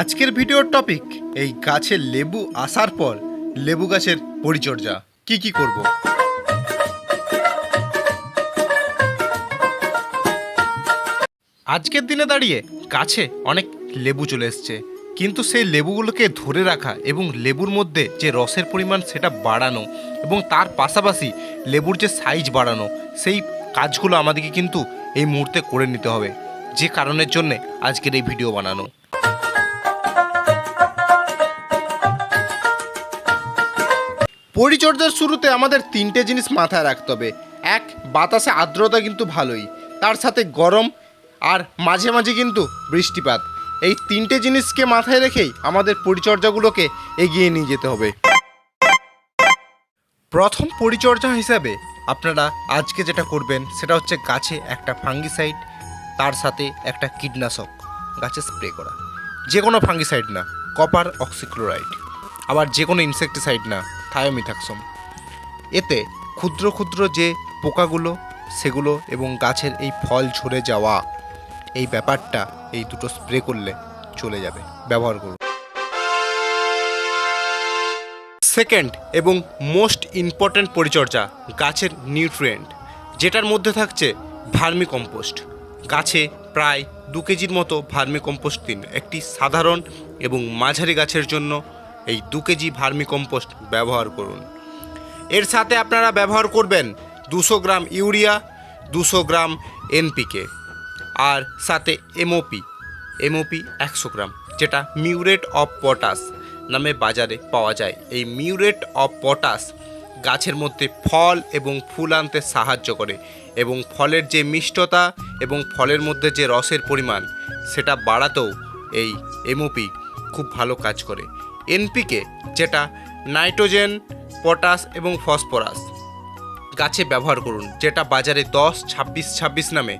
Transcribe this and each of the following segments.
আজকের ভিডিওর টপিক, এই গাছে লেবু আসার পর লেবু গাছের পরিচর্যা, কি কি করব? আজকের দিনে দাঁড়িয়ে গাছে অনেক লেবু চলে এসছে, কিন্তু সেই লেবুগুলোকে ধরে রাখা এবং লেবুর মধ্যে যে রসের পরিমাণ সেটা বাড়ানো এবং তার পাশাপাশি লেবুর যে সাইজ বাড়ানো, সেই কাজগুলো আমাদেরকে কিন্তু এই মুহূর্তে করে নিতে হবে। যে কারণের জন্যে আজকের এই ভিডিও বানানো। পরিচর্যার শুরুতে আমাদের তিনটে জিনিস মাথায় রাখতে হবে। এক, বাতাসে আর্দ্রতা কিন্তু ভালোই। তার সাথে গরম আর মাঝে মাঝে কিন্তু বৃষ্টিপাত। এই তিনটে জিনিসকে মাথায় রেখেই আমাদের পরিচর্যাগুলোকে এগিয়ে নিয়ে যেতে হবে। প্রথম পরিচর্যা হিসাবে আপনারা আজকে যেটা করবেন, সেটা হচ্ছে গাছে একটা ফাঙ্গিসাইড, তার সাথে একটা কীটনাশক গাছে স্প্রে করা। যে কোনো ফাঙ্গিসাইড না, কপার অক্সিক্লোরাইড। আবার যে কোনো ইনসেকটিসাইড না থায়োমিথাক্সম। এতে ক্ষুদ্র ক্ষুদ্র যে পোকাগুলো, সেগুলো এবং গাছের এই ফল ঝরে যাওয়া, এই ব্যাপারটা এই দুটো স্প্রে করলে চলে যাবে। ব্যবহার করুন। সেকেন্ড এবং মোস্ট ইম্পর্ট্যান্ট পরিচর্যা গাছের নিউট্রিয়েন্ট, যেটার মধ্যে থাকছে ভার্মি কম্পোস্ট গাছে প্রায় দু কেজির মতো ভার্মি কম্পোস্ট দিন। একটি সাধারণ এবং মাঝারি গাছের জন্য এই দু কেজি ভার্মি কম্পোস্ট ব্যবহার করুন। এর সাথে আপনারা ব্যবহার করবেন দুশো গ্রাম ইউরিয়া, দুশো গ্রাম এনপিকে আর সাথে এমওপি। এমওপি একশো গ্রাম, যেটা মিউরেট অফ পটাশ নামে বাজারে পাওয়া যায়। এই মিউরেট অফ পটাশ গাছের মধ্যে ফল এবং ফুল আনতে সাহায্য করে এবং ফলের যে মিষ্টতা এবং ফলের মধ্যে যে রসের পরিমাণ, সেটা বাড়াতেও এই এমওপি খুব ভালো কাজ করে। এনপিকে, যেটা নাইট্রোজেন, পটাশ এবং ফসফরাস গাছে ব্যবহার করুন, যেটা বাজারে দশ, ছাব্বিশ ছাব্বিশ নামে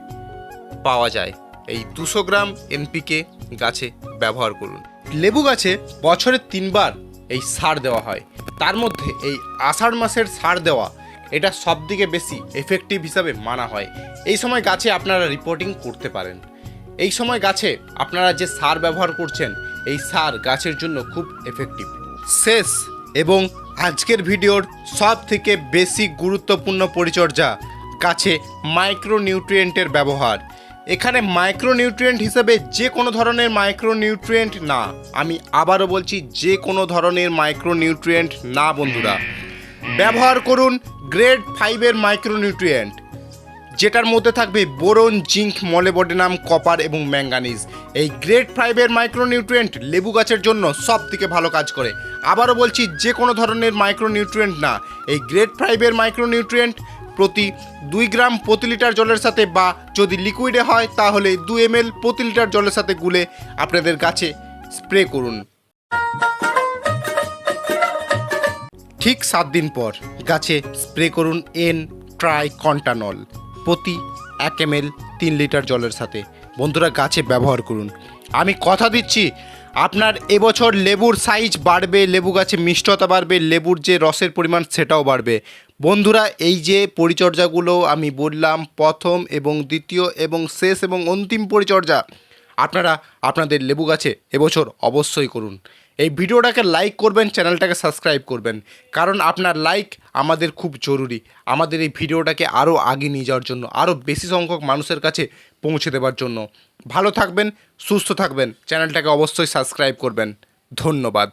পাওয়া যায়। এই দুশো গ্রাম এনপিকে গাছে ব্যবহার করুন। লেবু গাছে বছরে তিনবার এই সার দেওয়া হয়। তার মধ্যে এই আষাঢ় মাসের সার দেওয়া, এটা সবদিকে বেশি এফেক্টিভ হিসাবে মানা হয়। এই সময় গাছে আপনারা রিপোর্টিং করতে পারেন। এই সময় গাছে আপনারা যে সার ব্যবহার করছেন, এই সার গাছের জন্য খুব এফেক্টিভ শেষ এবং আজকের ভিডিওর সব থেকে বেশি গুরুত্বপূর্ণ পরিচর্যা গাছে মাইক্রোনিউট্রিয়েন্টের ব্যবহার। এখানে মাইক্রোনিউট্রিয়েন্ট হিসেবে যে কোনো ধরনের মাইক্রোনিউট্রিয়েন্ট না, আমি আবারও বলছি যে কোনো ধরনের মাইক্রোনিউট্রিয়েন্ট না, বন্ধুরা। ব্যবহার করুন গ্রেড ফাইভের মাইক্রোনিউট্রিয়েন্ট যেটার মধ্যে থাকবে বোরন, জিঙ্ক, মলেবডেনাম, কপার এবং ম্যাঙ্গানিজ। এই গ্রেড ফাইভের মাইক্রোনিউট্রিয়েন্ট লেবু গাছের জন্য সব থেকে ভালো কাজ করে। আবারও বলছি, যে কোনো ধরনের মাইক্রোনিউট্রিয়েন্ট না। এই গ্রেড ফাইভের মাইক্রোনিউট্রিয়েন্ট প্রতি দুই গ্রাম প্রতি লিটার জলের সাথে বা যদি লিকুইডে হয়, তাহলে দু এম প্রতি লিটার জলের সাথে গুলে আপনাদের গাছে স্প্রে করুন। ঠিক সাত দিন পর গাছে স্প্রে করুন এন ট্রাই কন্টানল প্রতি এক এম তিন লিটার জলের সাথে। বন্ধুরা, গাছে ব্যবহার করুন। আমি কথা দিচ্ছি, আপনার এবছর লেবুর সাইজ বাড়বে, লেবু গাছে মিষ্টতা বাড়বে, লেবুর যে রসের পরিমাণ সেটাও বাড়বে। বন্ধুরা, এই যে পরিচর্যাগুলো আমি বললাম, প্রথম এবং দ্বিতীয় এবং শেষ এবং অন্তিম পরিচর্যা, আপনারা আপনাদের লেবু গাছে এবছর অবশ্যই করুন। এই ভিডিওটাকে লাইক করবেন চ্যানেলটাকে সাবস্ক্রাইব করবেন। কারণ আপনার লাইক আমাদের খুব জরুরি। আমাদের এই ভিডিওটাকে আরও আগে নিয়ে যাওয়ার জন্য আরও বেশি সংখ্যক মানুষের কাছে পৌঁছে দেওয়ার জন্য। ভালো থাকবেন, সুস্থ থাকবেন চ্যানেলটাকে অবশ্যই সাবস্ক্রাইব করবেন। ধন্যবাদ।